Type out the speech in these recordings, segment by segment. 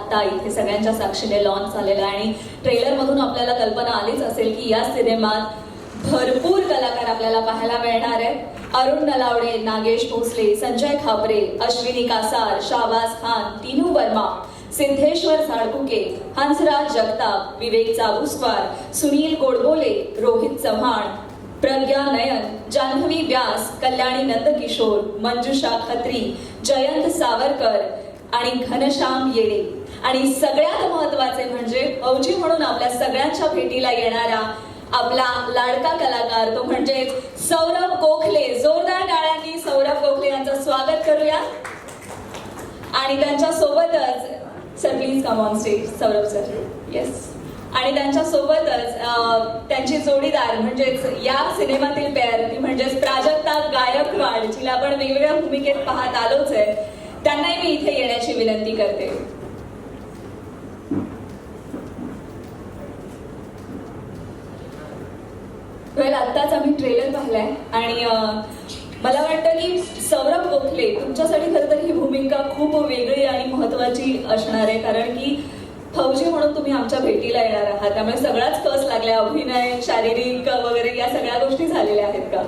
आत्ता इथे सगळ्यांच्या साक्षीने लॉन्च झालेला आहे. आणि ट्रेलरमधून आपल्याला कल्पना आलीच असेल की या सिनेमात भरपूर कलाकार आपल्याला पाहायला मिळणार आहेत. अरुण नलावडे नागेश भोसले संजय खापरे अश्विनी कासार शाहबाज खान तीनू वर्मा सिद्धेश्वर झाडकुके हंसराज जगताप विवेक चाबुस्वार सुनील गोडबोले रोहित चव्हाण प्रज्ञा नयन जान्हवी व्यास कल्याणी नंदकिशोर मंजुषा खत्री जयंत सावरकर आणि घनश्याम येडे. आणि सगळ्यात महत्त्वाचे म्हणजे अवजी म्हणून आपल्या सगळ्यांच्या भेटीला येणारा आपला लाडका कलाकार तो म्हणजे सौरभ गोखले. जोरदार टाळ्यांनी सौरभ गोखले यांचं स्वागत करूया. आणि त्यांच्या सोबतच sir please come on stage Saurabh sir yes आणि त्यांच्या सोबतच त्यांची जोडीदार म्हणजेच या सिनेमातील पेअर ती म्हणजेच प्राजक्ता गायकवाड जिला आपण वेगवेगळ्या भूमिकेत पाहत आलोच आहे त्यांनाही मी इथे येण्याची विनंती करते. वेल आत्ताच आम्ही ट्रेलर पाहिलाय. आणि मला वाटतं की सौरभ गोखले तुमच्यासाठी खरं तर ही भूमिका खूप वेगळी आणि महत्वाची असणार आहे. कारण की फौजी म्हणून तुम्ही आमच्या भेटीला येणार आहात. त्यामुळे सगळाच कस लागलाय. अभिनय शारीरिक वगैरे या सगळ्या गोष्टी झालेल्या आहेत का?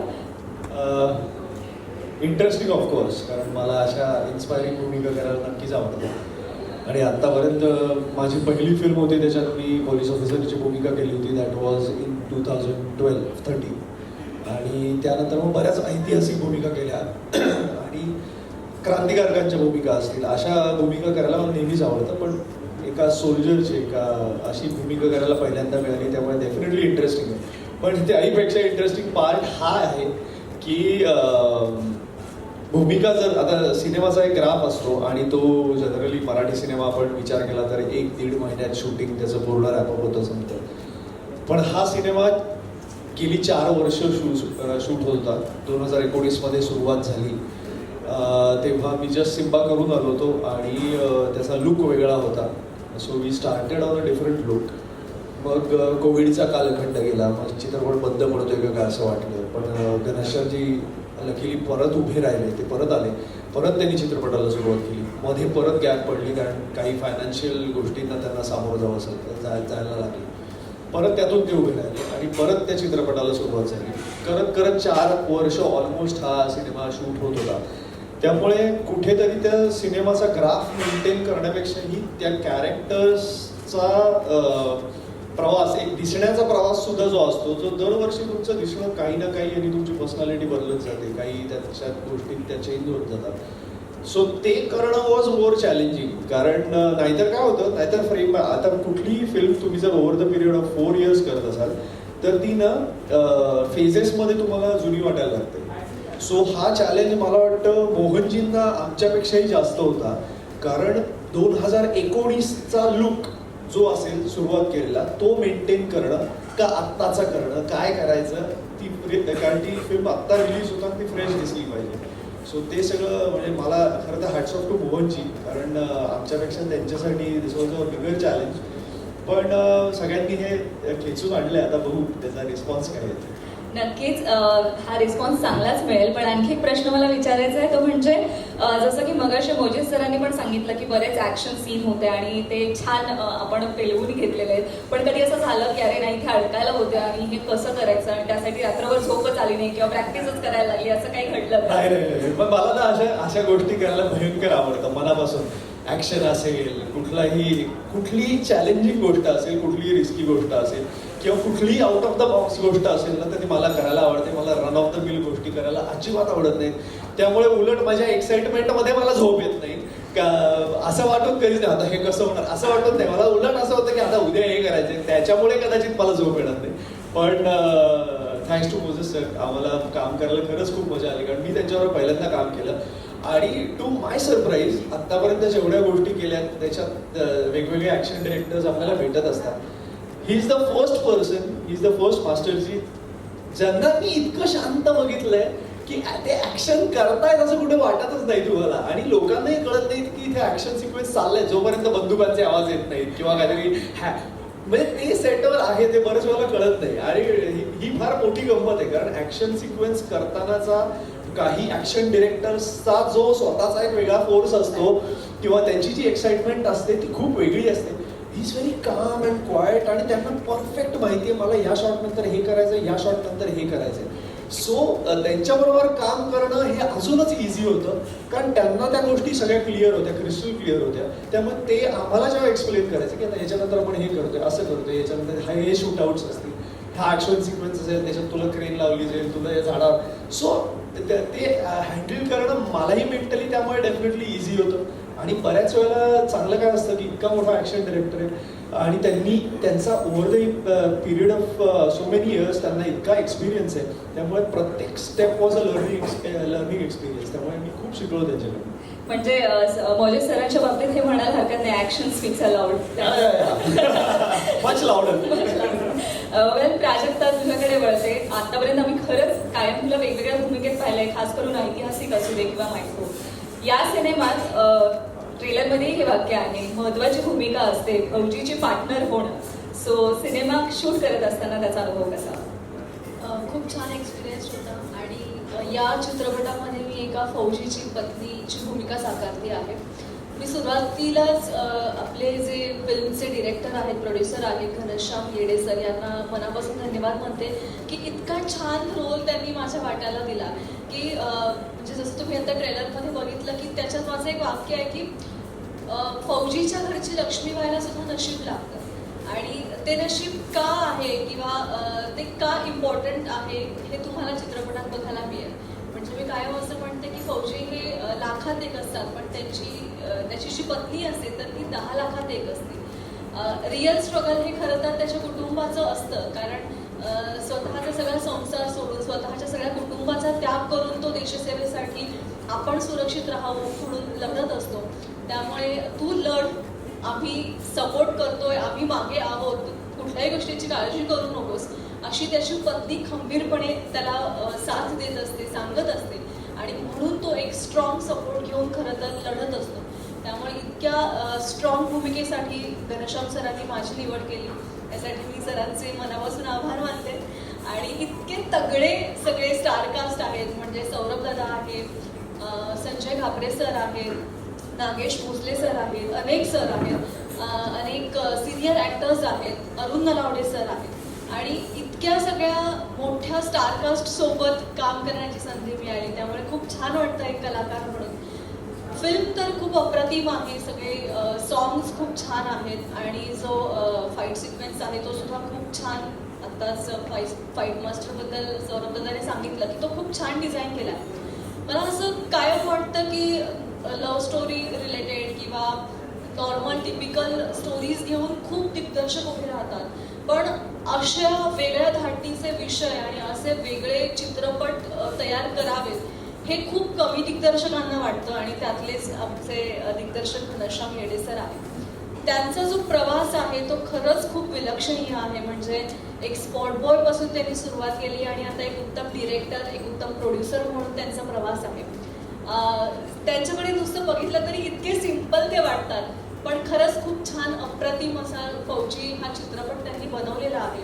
इंटरेस्टिंग ऑफकोर्स कारण मला अशा इन्स्पायरिंग भूमिका करायला नक्कीच आवडतं आणि आत्तापर्यंत माझी पहिली फिल्म होती त्याच्यात मी पोलीस ऑफिसरची भूमिका केली होती. That was in two thousand twelve thirty आणि त्यानंतर मग बऱ्याच ऐतिहासिक भूमिका केल्या. आणि क्रांतिकारकांच्या भूमिका असतील अशा भूमिका करायला मला नेहमीच आवडतं. पण एका सोल्जरची एका अशी भूमिका करायला पहिल्यांदा मिळाली त्यामुळे डेफिनेटली इंटरेस्टिंग आहे. पण त्याहीपेक्षा इंटरेस्टिंग पार्ट हा आहे की भूमिका जर आता सिनेमाचा एक ग्राफ असतो आणि तो जनरली मराठी सिनेमा आपण विचार केला तर एक दीड महिन्यात शूटिंग त्याचं पूर्ण रॅपअप होतं समजतं पण हा सिनेमा गेली चार वर्ष शू शूट होत होता. दोन हजार एकोणीसमध्ये सुरुवात झाली. तेव्हा मी जस्ट सिम्बा करून आलो होतो आणि त्याचा लुक वेगळा होता. So we started on a different look मग कोविडचा कालखंड गेला. मग चित्रपट बंद पडतोय का काय असं वाटलं. पण अ, घनश्यामजी लकीली परत उभे राहिले ते परत आले. परत त्यांनी चित्रपटाला सुरुवात केली. मध्ये परत गॅप पडली कारण काही फायनान्शियल गोष्टींना त्यांना सामोरं जावं असं जाय जायला लागलं. परत त्यातून ते उभे राहिले आणि परत त्या चित्रपटाला सुरुवात झाली. करत करत चार वर्ष ऑलमोस्ट हा सिनेमा शूट होत होता. त्यामुळे कुठेतरी त्या सिनेमाचा ग्राफ मेंटेन करण्यापेक्षाही त्या कॅरेक्टर्सचा प्रवास एक दिसण्याचा प्रवास सुद्धा जो असतो जो दरवर्षी तुमचं दिसणं काही ना काही आणि तुमची पर्सनॅलिटी बदलत जाते. काही त्याच्यात गोष्टी त्या चेंज होत जातात. सो ते करणं वॉज मोर चॅलेंजिंग कारण नाहीतर काय होतं नाहीतर फ्रेम आता कुठलीही फिल्म तुम्ही जर over the period of four years करत असाल तर ती ना फेजेसमध्ये तुम्हाला जुनी वाटायला लागते. सो हा चॅलेंज मला वाटतं मोहनजींना आमच्यापेक्षाही जास्त होता. कारण दोन हजार एकोणीसचा लुक जो असेल सुरुवात केलेला तो मेंटेन करणं का आत्ताचा करणं काय करायचं ती कारण ती फिल्म आत्ता रिलीज होताना ती फ्रेश दिसली पाहिजे. सो ते सगळं म्हणजे मला खरं तर हॅट्स ऑफ टू मोहनची कारण आमच्यापेक्षा त्यांच्यासाठी दिस वॉज अ बिगर चॅलेंज पण सगळ्यांनी हे खेचून आहे आता बघू त्याचा रिस्पॉन्स काय आहे. नक्कीच हा रिस्पॉन्स चांगलाच मिळेल. पण आणखी एक प्रश्न मला विचारायचा आहे तो म्हणजे जसं की मगाशी मोजित सरांनी पण सांगितलं की बरेच ऍक्शन सीन होते आणि ते छान आपण पेलवून घेतलेले आहेत. पण कधी असं झालं की अरे नाही इथे अडकायला होते आणि हे कसं करायचं? आणि त्यासाठी रात्रभर झोपच आली नाही किंवा प्रॅक्टिसच करायला लागली असं काही घडलं नाही नाही पण मला ना अशा अशा गोष्टी करायला भयंकर आवडतं. मनापासून. ऍक्शन असेल कुठलाही कुठलीही चॅलेंजिंग गोष्ट असेल कुठलीही रिस्की गोष्ट असेल किंवा कुठलीही आउट ऑफ द बॉक्स गोष्ट असेल ना तर ती मला करायला आवडते. मला रन ऑफ द मिल गोष्टी करायला अजिबात आवडत नाहीत. त्यामुळे उलट माझ्या एक्साइटमेंटमध्ये मला झोप येत नाही. का असं वाटून कधीच नाही. आता हे कसं होणार? असं वाटत नाही. मला उलट असं होतं की आता उद्या हे करायचं त्याच्यामुळे कदाचित मला झोप येणार नाही. पण थँक्स टू मोजेस सर आम्हाला काम करायला खरंच खूप मजा आली. कारण मी त्यांच्यावर पहिल्यांदा काम केलं. आणि टू माय सरप्राईज आतापर्यंत जेवढ्या गोष्टी केल्या त्याच्यात वेगवेगळे ऍक्शन डिरेक्टर्स आपल्याला भेटत असतात. He is the first person he is the first मास्टरजी ज्यांना मी इतकं शांत बघितलंय की ते ऍक्शन करतायत असं कुठे वाटतच नाही तुम्हाला. आणि लोकांनाही कळत नाही की इथे ऍक्शन सिक्वेन्स चाललाय जोपर्यंत बंदुकांचे आवाज येत नाहीत किंवा काहीतरी हॅ- म्हणजे ते सेटवर आहे ते बरेच मला कळत नाही. आणि ही- फार मोठी गंमत आहे कारण ऍक्शन सिक्वेन्स करतानाचा काही ऍक्शन डिरेक्टर्सचा जो स्वतःचा एक वेगळा फोर्स असतो किंवा त्यांची जी एक्साइटमेंट असते ती खूप वेगळी असते. Is very calm and quiet आणि त्यांना परफेक्ट माहिती आहे मला या शॉट नंतर हे करायचं या शॉट नंतर हे करायचं सो त्यांच्याबरोबर काम करणं हे अजूनच इझी होतं कारण त्यांना त्या गोष्टी सगळ्या क्लिअर होत्या क्रिस्टल क्लिअर होत्या. त्यामुळे ते आम्हाला जेव्हा एक्सप्लेन करायचं की आता याच्यानंतर आपण हे करतोय असं करतोय याच्यानंतर हा हे शूट आउट्स असतील हा ॲक्शन सिक्वेन्स असेल त्याच्यात तुला क्रेन लावली जाईल तुला या झाडावर. सो ते हँडल करणं मलाही मेंटली त्यामुळे डेफिनेटली इझी होतं. आणि बऱ्याच वेळेला चांगलं काय असतं की इतका मोठा ॲक्शन डिरेक्टर आहे आणि त्यांनी त्यांचा over the period of so many years त्यांना इतका एक्सपिरियन्स आहे. त्यामुळे प्रत्येक step was a learning learning experience त्यामुळे मी खूप शिकलो त्यांच्याकडे म्हणजे मौजे सरांच्या बाबतीत हे म्हणायला हरकत नाही. Action speaks aloud much well Prajakta तुझ्याकडे वळते. आतापर्यंत आम्ही खरंच कायम तुला वेगवेगळ्या भूमिकेत पाहिलंय खास करून ऐतिहासिक असू दे किंवा मायक्रो या सिनेमात ट्रेलरमध्ये हे वाक्य आहे. महत्वाची भूमिका असते. फौजीची पार्टनर होणं. सो सिनेमा शूट करत असताना त्याचा अनुभव कसा? खूप छान एक्सपिरियन्स होता. आणि या चित्रपटामध्ये मी एका फौजीची पत्नीची भूमिका साकारली आहे. मी सुरुवातीलाच आपले जे फिल्मचे डिरेक्टर आहेत प्रोड्युसर आहेत घनश्याम येडे सर यांना मनापासून धन्यवाद म्हणते की इतका छान रोल त्यांनी माझ्या वाट्याला दिला की म्हणजे जसं तुम्ही आता ट्रेलरमध्ये बघितलं की त्याच्यात माझं एक वाक्य आहे की फौजीच्या घरची लक्ष्मी व्हायला सुद्धा नशीब लागतं. आणि ते नशीब का आहे किंवा ते का इम्पॉर्टंट आहे हे तुम्हाला चित्रपटात बघायला मिळेल? मी कायम हो असं म्हणते की फौजी हे लाखात एक असतात पण त्यांची त्याची जी पत्नी असते तर ती दहा लाखात एक असते. रिअल स्ट्रगल हे खरं तर त्याच्या कुटुंबाचं असतं कारण स्वतःचा सगळा संसार सोडून स्वतःच्या सगळ्या कुटुंबाचा त्याग करून तो देशसेवेसाठी आपण सुरक्षित राहावं म्हणून लढत असतो. त्यामुळे तू लढ आम्ही सपोर्ट करतोय आम्ही मागे आहोत कुठल्याही गोष्टीची काळजी करू नको. अशी त्याची पत्नी खंबीरपणे त्याला साथ देत असते सांगत असते. आणि म्हणून तो एक स्ट्रॉंग सपोर्ट घेऊन खरं तर लढत असतो. त्यामुळे इतक्या स्ट्रॉंग भूमिकेसाठी घनश्याम सरांनी माझी निवड केली. त्यासाठी मी सरांचे मनापासून आभार मानते. आणि इतके तगडे सगळे स्टारकास्ट आहेत. म्हणजे सौरभ दादा आहे संजय घाबरे सर आहेत नागेश भोसले सर आहेत अनेक सर आहेत अनेक सिनियर ॲक्टर्स आहेत अरुण नलावडे सर आहेत. आणि इतक्या सगळ्या मोठ्या स्टारकास्ट सोबत काम करण्याची संधी मिळाली. त्यामुळे खूप छान वाटतं एक कलाकार म्हणून. फिल्म तर खूप अप्रतिम आहे. सगळे सॉंग्स खूप छान आहेत. आणि जो फाईट सिक्वेन्स आहे तो सुद्धा खूप छान आत्ताच फाईट फाईट मास्टरबद्दल सौरभ दादाने सांगितलं की तो खूप छान डिझाईन केला आहे मला असं कायम वाटतं की लव्ह स्टोरी रिलेटेड किंवा नॉर्मल टिपिकल स्टोरीज घेऊन खूप दिग्दर्शक उभे राहतात. पण अशा वेगळ्या धाटणीचे विषय आणि असे वेगळे चित्रपट तयार करावेत हे खूप कमी दिग्दर्शकांना वाटतं आणि त्यातलेच आमचे दिग्दर्शक घनश्याम येडेसर आहेत. त्यांचा जो प्रवास आहे तो खरंच खूप विलक्षणीय आहे. म्हणजे एक स्पॉट बॉयपासून त्यांनी सुरुवात केली आणि आता एक उत्तम डिरेक्टर एक उत्तम प्रोड्युसर म्हणून त्यांचा प्रवास आहे. त्यांच्याकडे नुसतं बघितलं तरी इतके सिंपल ते वाटतात. पण खरंच खूप छान अप्रतिम असा फौजी हा चित्रपट त्यांनी बनवलेला आहे.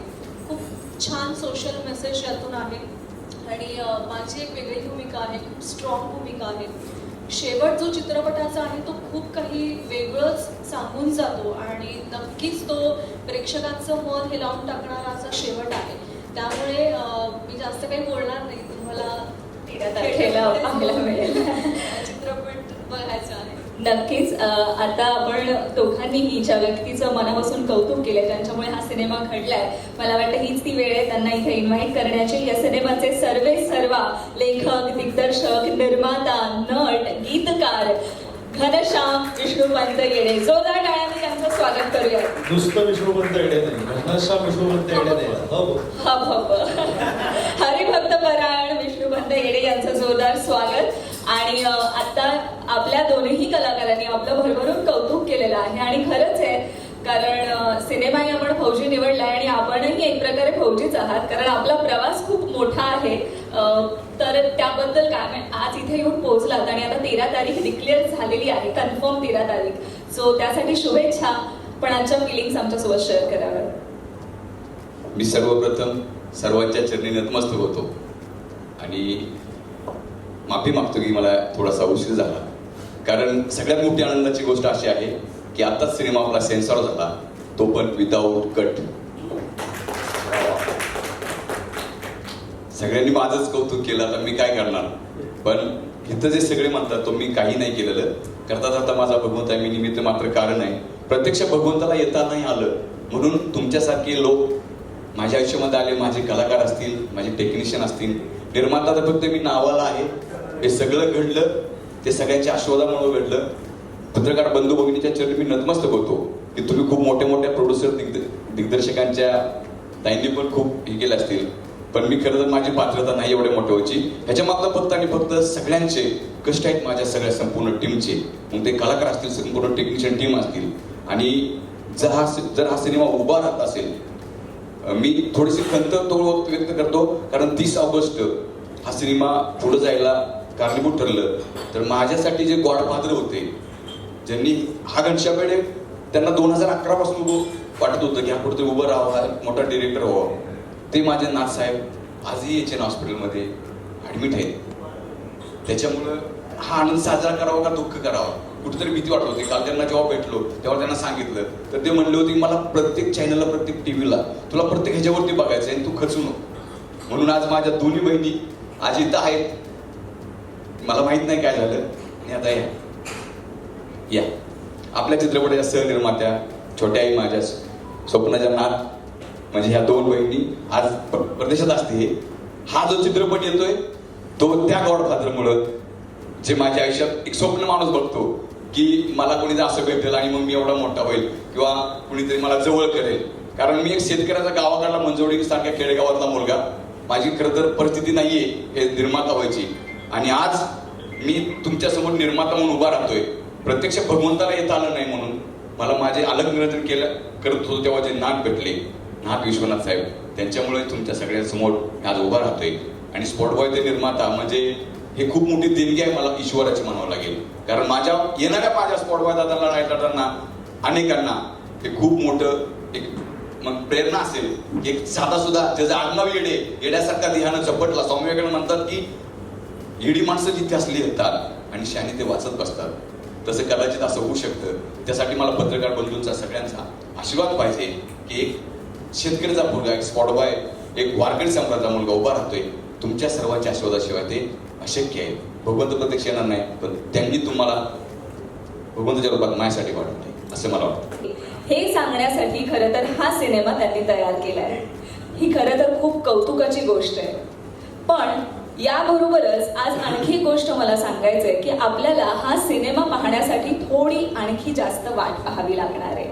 खूप छान सोशल मेसेज यातून आहे. आणि माझी एक वेगळी भूमिका आहे खूप स्ट्रॉंग भूमिका आहे. शेवट जो चित्रपटाचा आहे तो खूप काही वेगळंच सांगून जातो आणि नक्कीच तो प्रेक्षकांचं मन हे लावून टाकणारा असा शेवट आहे. त्यामुळे मी जास्त काही बोलणार नाही. तुम्हाला मिळेल. नक्कीच आता आपण दोघांनीही ज्या व्यक्तीचं मनापासून कौतुक केलंय. त्यांच्यामुळे हा सिनेमा घडलाय. मला वाटतं हीच ती वेळ आहे त्यांना इथे इन्व्हाइट करण्याची. या सिनेमाचे सर्वे सर्वा लेखक दिग्दर्शक निर्माता नट गीतकार घनश्याम विष्णुपंत येडे. जोरदार टाळ्यांनी त्यांचं स्वागत करूया नुसतं विष्णुपंत नाही. घनश्याम विष्णुपंत नाही. हो. हब हरिभक्त परायण विष्णुपंत येडे यांचं जोरदार स्वागत. आणि आता आपल्या दोन्ही कलाकारांनी आपलं भरभरून कौतुक केलेलं आहे. आणि खरंच आहे कारण सिनेमाही आपण फौजी निवडलाय आणि आपणही एक प्रकारे फौजीच आहात. कारण आपला प्रवास खूप मोठा आहे. तर त्याबद्दल काय म्हणजे आज इथे येऊन पोहोचलात आणि आता तेरा तारीख डिक्लेअर झालेली आहे कन्फर्म तेरा तारीख. सो त्यासाठी शुभेच्छा. पण आमच्या फिलिंग्स आमच्यासोबत शेअर कराव्यात. मी सर्वप्रथम सर्वांच्या चरणी नतमस्तक होतो. आणि माफी मागतो की मला थोडासा उशीर झाला. कारण सगळ्यात मोठी आनंदाची गोष्ट अशी आहे की आताच सिनेमा आपला सेन्सॉर झाला. तो पण विदाऊट कट सगळ्यांनी माझंच कौतुक केलं आता मी काय करणार? पण इथं जे सगळे म्हणतात तो मी काही नाही केलेलं. करता करता माझा भगवंत आहे मी निमित्त मात्र कारण आहे. प्रत्यक्ष भगवंताला येता नाही आलं. म्हणून तुमच्यासारखे लोक माझ्या आयुष्यामध्ये आले माझे कलाकार असतील माझे टेक्निशियन असतील. निर्माता तर फक्त मी नावाला आहे. हे सगळं घडलं ते सगळ्यांच्या आशीर्वादामुळे घडलं. पत्रकार बंधू भगिनीच्या चरणी मी नतमस्तक होतो की तुम्ही खूप मोठ्या मोठ्या प्रोड्युसर दिग्द दिग्दर्शकांच्या ताईंनी पण खूप हे केले असतील. पण मी खरं तर माझी पात्रता नाही एवढ्या मोठ्या व्हायची ह्याच्या मागला फक्त आणि फक्त सगळ्यांचे कष्ट आहेत माझ्या सगळ्या संपूर्ण टीमचे मग ते कलाकार असतील संपूर्ण टेक्निशियन टीम असतील. आणि जर हा जर हा सिनेमा उभा राहत असेल मी थोडीशी खंत तो व्यक्त करतो. कारण तीस ऑगस्ट हा सिनेमा पुढे जायला कारणीभूत ठरलं. तर माझ्यासाठी जे गॉडफादर होते ज्यांनी हा घनशापेडे त्यांना दोन हजार अकरा पासून उभं वाटत होतं की हा उभं राहावं एक मोठा डिरेक्टर व्हावं. ते माझे नाथसाहेब आजही एच एन हॉस्पिटलमध्ये ॲडमिट आहेत. त्याच्यामुळं हा आनंद साजरा करावा का दुःख करावा? कुठेतरी भीती वाटत होती. काल त्यांना जेव्हा भेटलो तेव्हा त्यांना सांगितलं. तर ते म्हणले होते मला प्रत्येक चॅनलला प्रत्येक टी व्हीला तुला प्रत्येक ह्याच्यावरती बघायचं आहे तू खचू नको. म्हणून आज माझ्या दोन्ही बहिणी आज इथं आहेत. मला माहीत नाही काय झालं. आणि आता या. या. आपल्या चित्रपटाच्या सहनिर्मात्या छोट्या आई माझ्या स्वप्नाच्या नाथ म्हणजे ह्या दोन बहिणी आज प्रदेशात परदेशात असते हा. जो चित्रपट येतोय तो त्या गॉडफादरमुळं जे माझ्या आयुष्यात एक स्वप्न माणूस बघतो की मला कोणी असं भेटेल आणि मग मी एवढा मोठा होईल किंवा कुणीतरी मला जवळ करेल. कारण मी एक शेतकऱ्याचा गावाकडला मंजवडी सारख्या खेडेगावातला मुलगा. माझी खरं तर परिस्थिती नाहीये हे निर्माता व्हायची. आणि आज मी तुमच्यासमोर निर्माता म्हणून उभा राहतोय. प्रत्यक्ष भगवंताला येता आलं नाही म्हणून मला माझे अलग निरंजन केलं करत होतो तेव्हा जे नाक भेटले नाक विश्वनाथ साहेब त्यांच्यामुळे तुमच्या सगळ्या समोर आज उभा राहतोय. आणि स्पॉट बॉय ते निर्माता म्हणजे हे खूप मोठी देणगी आहे मला ईश्वराची म्हणावं लागेल. कारण माझ्या येणाऱ्या माझ्या स्पॉट बॉय दादाला रायटारांना अनेकांना हे खूप मोठं एक मग प्रेरणा असेल. एक साधा सुद्धा त्याचा आडनाव येडे येड्यासारखा ध्यान झपटला. स्वामी विवेकानंद म्हणतात की येडी माणसं जिथे असली येतात आणि शानी ते वाचत बसतात. तसं कदाचित असं होऊ शकतं. त्यासाठी मला पत्रकार बंधूंचा सगळ्यांचा आशीर्वाद पाहिजे की एक शेतकऱ्याचा मुलगा एक स्पॉट बॉय एक वारकरी सम्राटचा मुलगा उभा राहतोय. तुमच्या सर्वांच्या आशीर्वादाशिवाय ते अशक्य आहे. भगवंत प्रत्यक्ष येणार नाही पण त्यांनी तुम्हाला भगवंताच्या रूपात माझ्यासाठी वाढवले असं मला वाटतं. हे सांगण्यासाठी खरं तर हा सिनेमा त्यांनी तयार केलाय. ही खरं तर खूप कौतुकाची गोष्ट आहे. पण याबरोबरच आज आणखी एक गोष्ट मला सांगायचंय की आपल्याला हा सिनेमा पाहण्यासाठी थोडी आणखी जास्त वाट पाहावी लागणार आहे.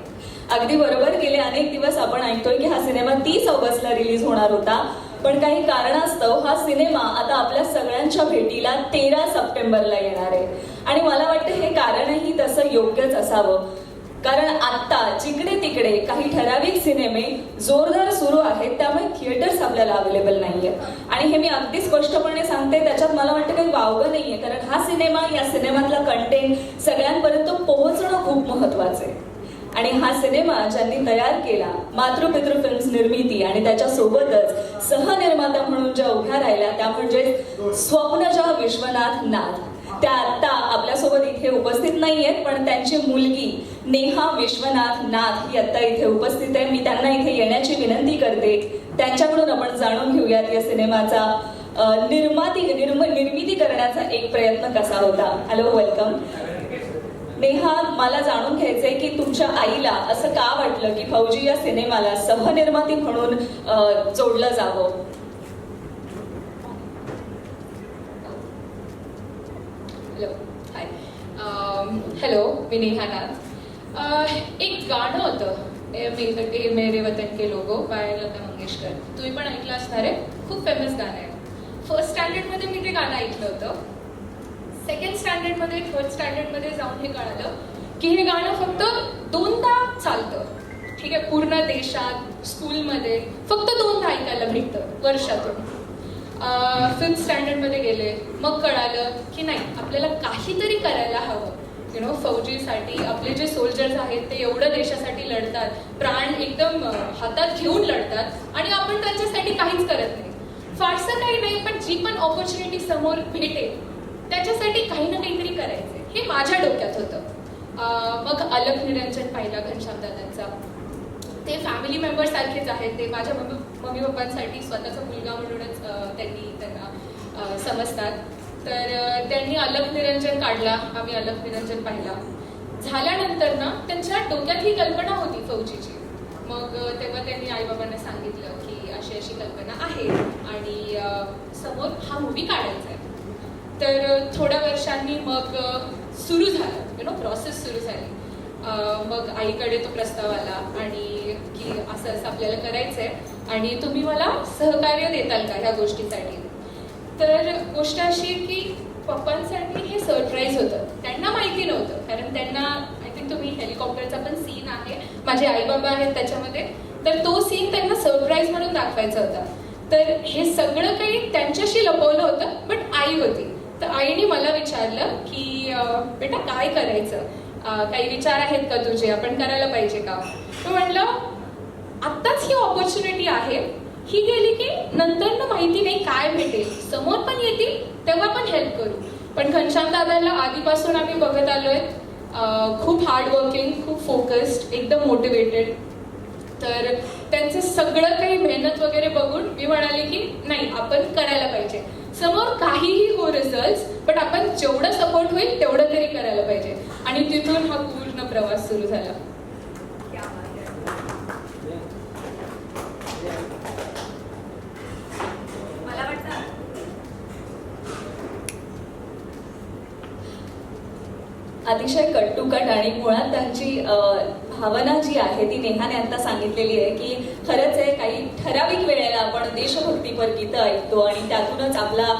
अगदी बरोबर गेले अनेक दिवस आपण ऐकतोय की हा सिनेमा तीस ऑगस्टला रिलीज होणार होता. पण काही कारणास्तव हा सिनेमा आता आपल्या सगळ्यांच्या भेटीला तेरा सप्टेंबरला येणार आहे. आणि मला वाटतं हे कारणही तसं योग्यच असावं. कारण आता जिकडे तिकडे काही ठराविक सिनेमे जोरदार सुरू आहेत त्यामुळे थिएटर्स आपल्याला अवेलेबल नाहीये. आणि हे मी अगदी स्पष्टपणे सांगते त्याच्यात मला वाटतं काही वावगं नाहीये कारण हा सिनेमा या सिनेमातला कंटेंट सगळ्यांपर्यंत पोहोचणं खूप महत्वाचं आहे. आणि हा सिनेमा ज्यांनी तयार केला मातृपितृ फिल्म्स निर्मिती आणि त्याच्यासोबतच सहनिर्माता म्हणून ज्या उभ्या राहिल्या त्या म्हणजे स्वप्नजा विश्वनाथ नाथ. त्या आत्ता आपल्यासोबत इथे उपस्थित नाहीयेत पण त्यांची मुलगी नेहा विश्वनाथ नाथ ही आत्ता इथे उपस्थित आहे. मी त्यांना इथे येण्याची विनंती करते. त्यांच्याकडून आपण जाणून घेऊयात या सिनेमाचा निर्माती निर्म निर्मिती करण्याचा एक प्रयत्न कसा होता. हॅलो वेलकम नेहा मला जाणून घ्यायचंय की तुमच्या आईला असं का वाटलं की फौजी या सिनेमाला सहनिर्माती म्हणून जोडलं जावं? हॅलो हाय हॅलो मी नेहा नाथ. Uh, एक गाणं होतं ए मेरे वतन के लोगो बाय लता मंगेशकर. तुम्ही पण ऐकलं असणार आहे. खूप फेमस गाणं आहे. फर्स्ट स्टँडर्डमध्ये मी ते गाणं ऐकलं होतं. सेकंड स्टँडर्डमध्ये थर्ड स्टँडर्डमध्ये जाऊन हे कळालं की हे गाणं फक्त दोनदा चालतं. ठीक आहे? पूर्ण देशात स्कूलमध्ये फक्त दोनदा ऐकायला भेटतं वर्षातून. फिफ्थ स्टँडर्डमध्ये गेले मग कळालं की नाही आपल्याला काहीतरी करायला हवं. यु नो फौजीसाठी आपले जे सोल्जर्स आहेत ते एवढं देशासाठी लढतात. प्राण एकदम हातात घेऊन लढतात आणि आपण त्यांच्यासाठी काहीच करत नाही. फारसं काही नाही पण जी पण ऑपॉर्च्युनिटी समोर भेटेल त्याच्यासाठी काही ना काहीतरी करायचं हे माझ्या डोक्यात होतं. मग अलग निरंजन पाहिला घनश्याम दादांचा ते फॅमिली मेंबर सारखेच आहेत. ते माझ्या मम्मी मम्मी पप्पांसाठी स्वतःचा मुलगा म्हणूनच त्यांनी त्यांना समजतात. तर त्यांनी अलग निरंजन काढला. आम्ही अलग निरंजन पाहिला. झाल्यानंतर ना त्यांच्या डोक्यात ही कल्पना होती फौजीची. मग तेव्हा त्यांनी आईबाबांना सांगितलं की अशी अशी कल्पना आहे आणि समोर हा मूवी काढायचा आहे. तर थोड्या वर्षांनी मग सुरू झालं. यु नो प्रोसेस सुरू झाली. मग आईकडे तो प्रस्ताव आला आणि की असं असं आपल्याला करायचं आहे आणि तुम्ही मला सहकार्य देताल का ह्या गोष्टीसाठी? तर गोष्ट अशी की पप्पांसाठी हे सरप्राईज होतं. त्यांना माहिती नव्हतं. कारण त्यांना आय थिंक तुम्ही हेलिकॉप्टरचा पण सीन आहे. माझे आई बाबा आहेत त्याच्यामध्ये. तर तो सीन त्यांना सरप्राईज म्हणून दाखवायचा होता. तर हे सगळं काही त्यांच्याशी लपवलं होतं बट आई होती. तर आईने मला विचारलं की बेटा काय करायचं? काही विचार आहेत का तुझे? आपण करायला पाहिजे का? तो म्हणलं आत्ताच ही ऑपॉर्च्युनिटी आहे. ही गेली की नंतर ना माहिती नाही काय भेटेल. समोर पण येतील तेव्हा पण हेल्प करू. पण घनश्याम दादाला आधीपासून आम्ही बघत आलोय. खूप हार्ड वर्किंग खूप फोकस्ड एकदम मोटिवेटेड तर त्यांचं सगळं काही मेहनत वगैरे बघून मी म्हणाले की नाही आपण करायला पाहिजे. समोर काहीही हो रिझल्ट बट आपण जेवढं सपोर्ट होईल तेवढं तरी करायला पाहिजे. आणि तिथून हा पूर्ण प्रवास सुरू झाला. मला वाटतं अतिशय कटुकट आणि मुळात त्यांची भावना जी आहे ती नेहाने आता सांगितलेली आहे की खरंच आहे काही ठराविक वेळेला आपण देशभक्तीपर गीतं ऐकतो आणि त्यातूनच आपला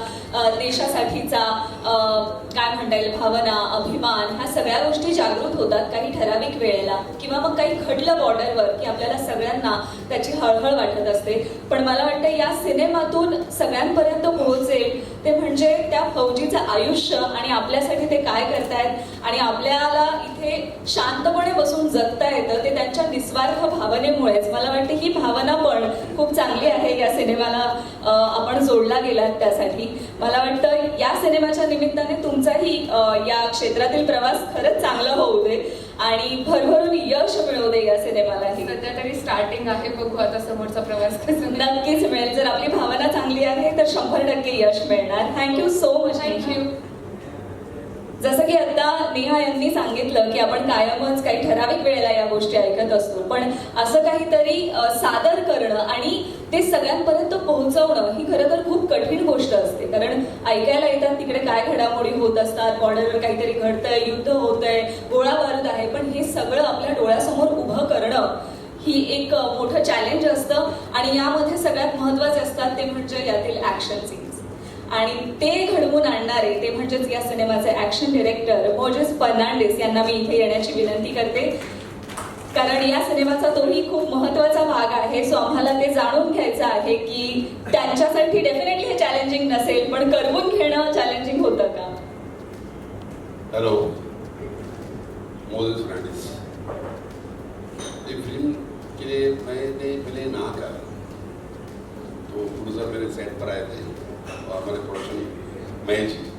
देशासाठीचा काय म्हणता येईल भावना अभिमान ह्या सगळ्या गोष्टी जागृत होतात काही ठराविक वेळेला. किंवा मग काही घडलं बॉर्डरवर की आपल्याला सगळ्यांना त्याची हळहळ वाटत असते. पण मला वाटतं या सिनेमातून सगळ्यांपर्यंत पोहोचेल ते म्हणजे त्या फौजीचं आयुष्य आणि आपल्यासाठी ते काय करतायत आणि आपल्याला इथे शांतपणे बसून जगता येतं ते त्यांच्या निस्वार्थ भावनेमुळेच. मला वाटतं ही भावना पण खूप चांगली आहे या सिनेमाला आपण जोडला गेलात त्यासाठी. मला वाटतं या सिनेमाच्या निमित्ताने तुमचाही या क्षेत्रातील प्रवास खरंच चांगला होऊ दे आणि भरभरून यश मिळवू दे या सिनेमालाही सध्या तरी स्टार्टिंग आहे बघू आता समोरचा प्रवास. नक्कीच मिळेल. जर आपली भावना चांगली आहे तर शंभर टक्के यश मिळणार. थँक्यू सो मच थँक्यू जसं की आता नेहा यांनी सांगितलं की आपण कायमच काही ठराविक वेळेला या गोष्टी ऐकत असतो. पण असं काहीतरी सादर करणं आणि ते सगळ्यांपर्यंत पोहोचवणं ही खरं तर खूप कठीण गोष्ट असते. कारण ऐकायला येतात तिकडे काय घडामोडी होत असतात बॉर्डरवर काहीतरी घडतंय युद्ध होतंय गोळा बारूद आहे. पण हे सगळं आपल्या डोळ्यासमोर उभं करणं ही एक मोठं चॅलेंज असतं. आणि यामध्ये सगळ्यात महत्त्वाचे असतात ते म्हणजे यातील ऍक्शन सीन्स आणि ते घडवून आणणारे ते म्हणजेच या सिनेमाचे ऍक्शन डिरेक्टर मोजेस फर्नांडिस यांना मी इथे येण्याची विनंती करते. कारण या सिनेमाचा तोही खूप महत्त्वाचा भाग आहे. सो आम्हाला ते जाणून घ्यायचं आहे की त्यांच्यासाठी डेफिनेटली हे चॅलेंजिंग नसेल पण करवून घेणं चॅलेंजिंग होतं का? हॅलो मोजेस फर्नांडिस. ये फिल्म के लिए मैंने पहले ना कहा तो प्रोड्यूसर मेरे सेट पर आए थे। और हमारे प्रोडक्शन महेश जी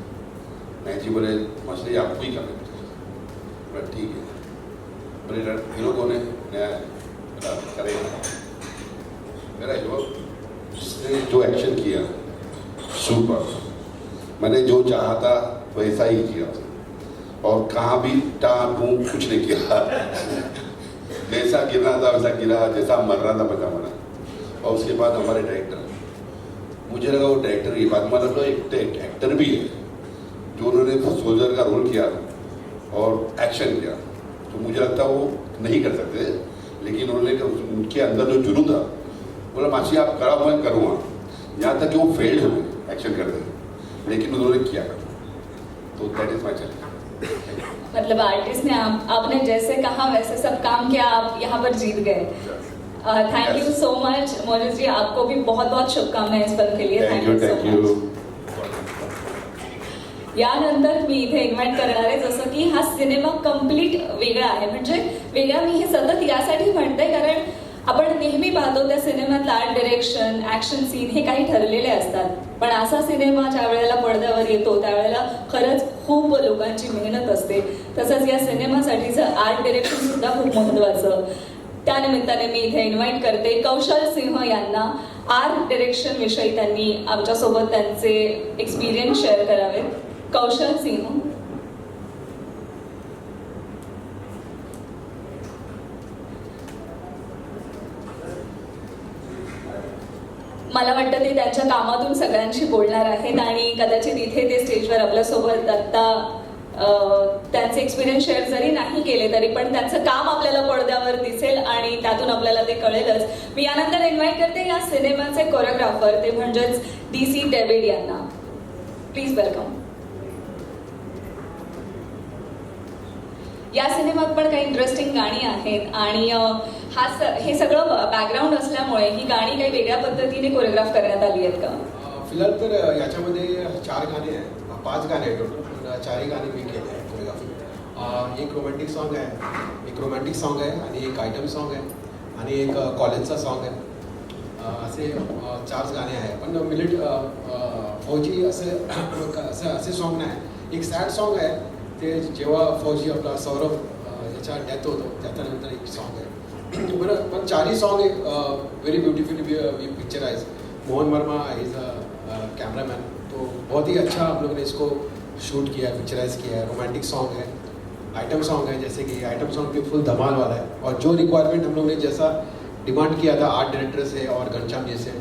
महेश जी बोले मछली आपको ही करना बोला ठीक है बोले इन लोगों ने नया करेगा मेरा जो जिसने जो एक्शन किया सुपर मैंने जो चाहा था, वैसा ही किया। और कहाँ भी टा टू कुछ नहीं किया। जैसा गिरना था, वैसा गिरा, जैसा मर रहा था, वैसा मरा। और उसके बाद हमारे डायरेक्टर मुझे लगा वो डायरेक्टर ये बात मतलब तो एक एक्टर भी है जो उन्होंने सोल्जर का रोल किया और एक्शन किया। तो मुझे लगता वो नहीं कर सकते। लेकिन उन्होंने उनके अंदर जो जुनून था बोला मासी आप करा मैं करूँगा यहाँ तक कि वो फेल्ड हुए एक्शन करते लेकिन उन्होंने किया तो दैट इज़ माई चैलेंज मतलब आर्टिस्ट ने आप, आपने जैसे कहा वैसे सब काम किया आप यहाँ पर जीत गए। Thank you so much Moses ji आपको भी बहुत बहुत शुभकामनाएं इस फिल्म के लिए. Thank you much. यू यानंतर मी इथे इन्व्हाइट करणार आहे. जसं की हा सिनेमा कंप्लीट वेगळा आहे. म्हणजे वेगळा मी हे सतत यासाठी म्हणते कारण आपण नेहमी पाहतो त्या सिनेमातलं आर्ट डिरेक्शन ऍक्शन सीन हे काही ठरलेले असतात. पण असा सिनेमा ज्या वेळेला पडद्यावर येतो त्यावेळेला खरंच खूप लोकांची मेहनत असते. तसंच या सिनेमासाठीचं आर्ट डिरेक्शन सुद्धा खूप महत्वाचं. त्यानिमित्ताने मी इथे इन्व्हाइट करते. कौशल सिंह यांना आर्ट डिरेक्शन विषयी त्यांनी आमच्यासोबत त्यांचे एक्सपिरियन्स शेअर करावेत. कौशल सिंह. मला वाटतं ते त्यांच्या कामातून सगळ्यांशी बोलणार आहेत आणि कदाचित इथे ते स्टेजवर आपल्यासोबत आत्ता त्यांचे एक्सपिरियन्स शेअर जरी नाही केले तरी पण त्यांचं काम आपल्याला पडद्यावर दिसेल आणि त्यातून आपल्याला ते कळेलच. मी यानंतर इन्व्हाइट करते या सिनेमाचे कोरिओग्राफर ते म्हणजेच डी सी डेव्हिड यांना. प्लीज वेलकम या सिनेमात पण काही इंटरेस्टिंग गाणी आहेत आणि हा स हे सगळं बॅकग्राऊंड असल्यामुळे ही गाणी काही वेगळ्या पद्धतीने कोरिओग्राफ करण्यात आली आहेत का? फिलहाल तर याच्यामध्ये चार गाणे आहेत. पाच गाणे आहेत चारही गाणी मी केले आहे कोरिओग्राफी एक रोमॅन्टिक सॉन्ग आहे एक रोमॅन्टिक सॉन्ग आहे आणि एक आयटम सॉन्ग आहे आणि एक कॉलेजचा सॉन्ग आहे असे चारच गाणे आहे पण मिलिट फौजी असे, असं, असे सॉन्ग नाही. एक सॅड सॉन्ग आहे, ते जेव्हा फौजी आपला सौरभ याच्या डेथ होतो, त्याच्यानंतर एक सॉन्ग आहे. बरं, पण चारही सॉन्ग एक very beautifully picturise Mohan Verma is a cameraman तो बहुत ही अच्छा हम लोग ने इसको शूट किया है पिक्चराइज किया है रोमांटिक सॉन्ग है आइटम सॉन्ग है, जैसे कि आइटम सॉन्ग भी फुल धमाल वाला है। और जो रिक्वायरमेंट हम लोग ने जैसा डिमांड किया था आर्ट डायरेक्टर से और घनश्याम जी से,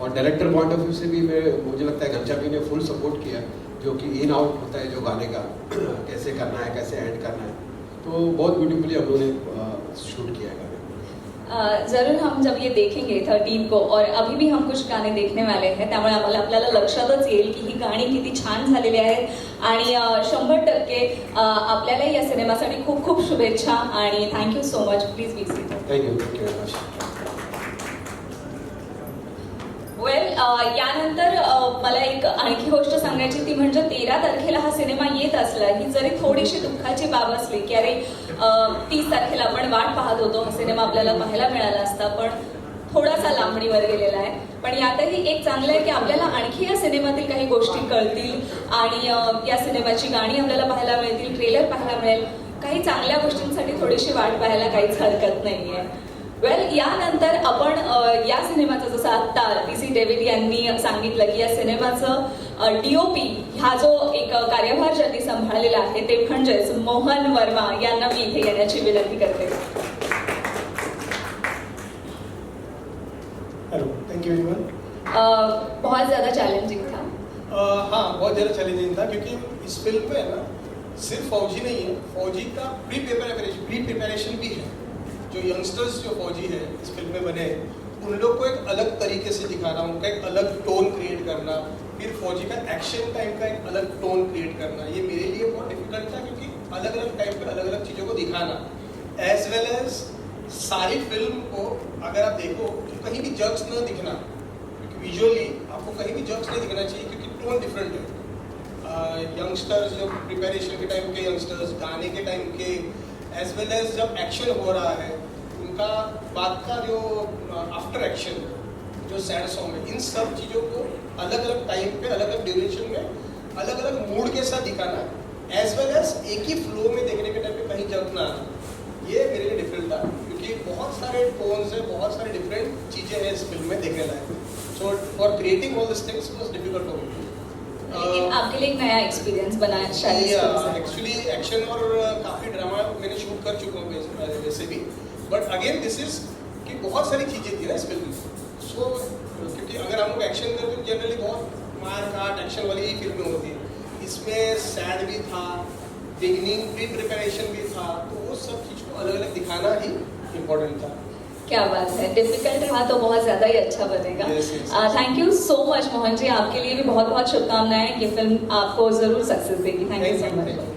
और डायरेक्टर पॉइंट ऑफ़ व्यू से भी मैं, मुझे लगता है घनश्याम जी ने फुल सपोर्ट किया, जो कि इन आउट होता है जो गाने का, कैसे करना है, कैसे एंड करना है। तो बहुत ब्यूटीफुली हम लोग ने शूट किया है गाने। ज़रूर हम जब ये देखेंगे थर्टीन को, और अभी भी हम कुछ गाणे देखने वाले हैं, त्यामुळे आम्हाला आपल्याला लक्षातच येईल की ही गाणी किती छान झालेली आहेत. आणि शंभर टक्के अ, आपल्यालाही या सिनेमासाठी खूप खूप शुभेच्छा आणि thank you so much please be very much well यानंतर मला एक आणखी गोष्ट सांगायची ती म्हणजे तेरा तारखेला हा सिनेमा येत असला ही जरी थोडीशी दुःखाची बाब असली की अरे तीस तारखेला आपण वाट पाहत होतो हा सिनेमा आपल्याला पाहायला मिळाला असता पण थोडासा लांबणीवर गेलेला आहे. पण यातही एक चांगलं आहे की आपल्याला आणखी या सिनेमातील काही गोष्टी कळतील आणि या सिनेमाची गाणी आपल्याला पाहायला मिळतील ट्रेलर पाहायला मिळेल. काही चांगल्या गोष्टींसाठी थोडीशी वाट पाहायला काहीच हरकत नाहीये. वेल यानंतर आपण या सिनेमाचं जसं आत्ता डी सी डेव्हिड यांनी सांगितलं की या सिनेमाचं डीओपी हा जो एक कार्यभार ज्यांनी सांभाळलेला आहे ते म्हणजेच मोहन वर्मा यांना मी इथे येण्याची विनंती करते. अ, बहुत ज़्यादा चैलेंजिंग था। हाँ बहुत ज़्यादा चैलेंजिंग था क्योंकि इस फ़िल्म में ना सिर्फ़ फौजी नहीं है फौजी का प्री प्रिपरेशन प्री प्रिपरेशन भी है। जो यंगस्टर्स जो फौजी है इस फ़िल्म में बने उन लोग को एक अलग तरीके से दिखाना उनका एक अलग टोन क्रिएट करना फिर फौजी का एक्शन टाइम का एक अलग टोन क्रिएट करना ये मेरे लिए बहुत डिफ़िकल्ट था क्योंकि अलग अलग टाइम पे अलग अलग चीज़ों को दिखाना। एज वेल एज सारी फ़िल्म को अगर आप देखो तो कहीं भी जग्स न दिखना। क्योंकि विजुअली आपको कहीं भी जग्स नहीं दिखना चाहिए, क्योंकि टोन डिफरेंट है। यंगस्टर्स जब प्रिपरेशन के टाइम के यंगस्टर्स गाने के टाइम के एज वेल एज जब एक्शन हो रहा है, उनका बात का जो आफ्टर एक्शन जो सैड सॉन्ग है, इन सब चीज़ों को अलग अलग टाइम पे अलग अलग ड्यूरेशन में अलग अलग मूड के साथ दिखाना एज वेल एज एक ही फ्लो में देखने के टाइम पे कहीं जग ना आना। ये मेरे लिए डिफरेंट था। क्योंकि बहुत सारे टोन्स हैं बहुत सारे डिफरेंट चीज़ें हैं इस फ़िल्म में देखने लायक। So for creating all this things was difficult for me आपके लिए नया एक्सपीरियंस बना है शायद। एक्चुअली एक्शन और काफ़ी ड्रामा मैंने शूट कर चुका हूँ वैसे- वैसे भी। बट अगेन दिस इज़ कि बहुत सारी चीज़ें थी ना इस फ़िल्म में। सो क्योंकि अगर हम लोग एक्शन करते तो जनरली बहुत मार काट एक्शन वाली ही फ़िल्में होती हैं। इसमें सैड भी था बिगनिंग प्री प्रिपरेशन भी था तो वो सब चीज़ को अलग अलग दिखाना ही इम्पोर्टेंट था क्या बात है डिफ़िकल्ट रहा तो बहुत ज़्यादा ही अच्छा बनेगा. Thank you so much Mohan ji आपके लिए भी बहुत बहुत शुभकामनाएँ ये फ़िल्म आपको ज़रूर सक्सेस देगी थैंक यू सो मच.